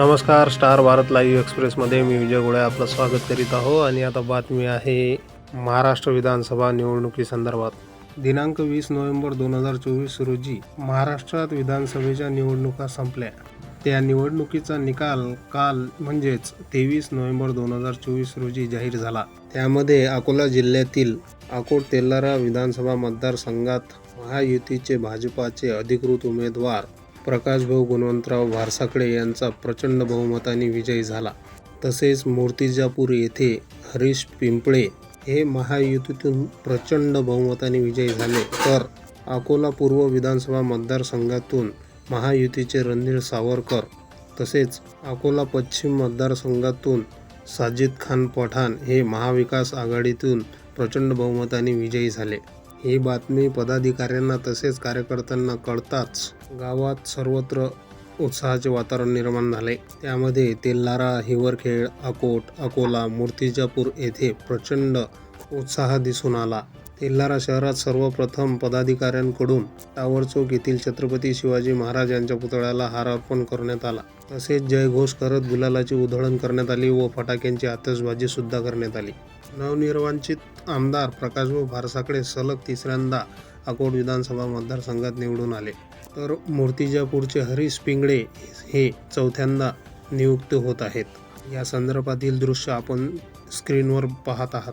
नमस्कार star Bharat live एक्सप्रेसमध्ये मी विजय गोळे आपलं स्वागत करीत आहो. आणि आता बातमी आहे महाराष्ट्र विधानसभा निवडणुकीसंदर्भात दिनांक वीस नोव्हेंबर दोन हजार चोवीस रोजी महाराष्ट्रात विधानसभेच्या निवडणुका संपल्या. त्या निवडणुकीचा निकाल काल म्हणजेच तेवीस नोव्हेंबर दोन हजार चोवीस रोजी जाहीर झाला. त्यामध्ये अकोला जिल्ह्यातील अकोट तेल्लारा विधानसभा मतदारसंघात महायुतीचे भाजपाचे अधिकृत उमेदवार प्रकाशभाऊ गुणवंतराव भारसाकडे यांचा प्रचंड बहुमताने विजय झाला. तसेच मूर्तिजापूर येथे हरीश पिंपळे हे महायुतीतून प्रचंड बहुमताने विजयी झाले. तर अकोला पूर्व विधानसभा मतदारसंघातून महायुतीचे रणधीर सावरकर तसेच अकोला पश्चिम मतदारसंघातून साजिद खान पठाण हे महाविकास आघाडीतून प्रचंड बहुमताने विजयी झाले. ही बातमी पदाधिकाऱ्यांना तसेच कार्यकर्त्यांना कळताच गावात सर्वत्र उत्साहाचे वातावरण निर्माण झाले. त्यामध्ये तेल्लारा हिवरखेड अकोट अकोला मूर्तिजापूर येथे प्रचंड उत्साह दिसून आला. तेल्हारा शहरात सर्वप्रथम पदाधिकाऱ्यांकडून टावर चौक येथील छत्रपती शिवाजी महाराज यांच्या पुतळ्याला हार अर्पण करण्यात आला. तसेच जयघोष करत गुलालाची उधळण करण्यात आली व फटाक्यांची आतषबाजी सुद्धा करण्यात आली. नवनिर्वाचित आमदार प्रकाशभाऊ भारसाकडे सलग तिसऱ्यांदा अकोट विधानसभा मतदारसंघात निवडून आले. तर मूर्तिजापूरचे हरीश पिंगळे हे चौथ्यांदा नियुक्त होत आहेत. या संदर्भातील दृश्य आपण स्क्रीनवर पाहत आहात.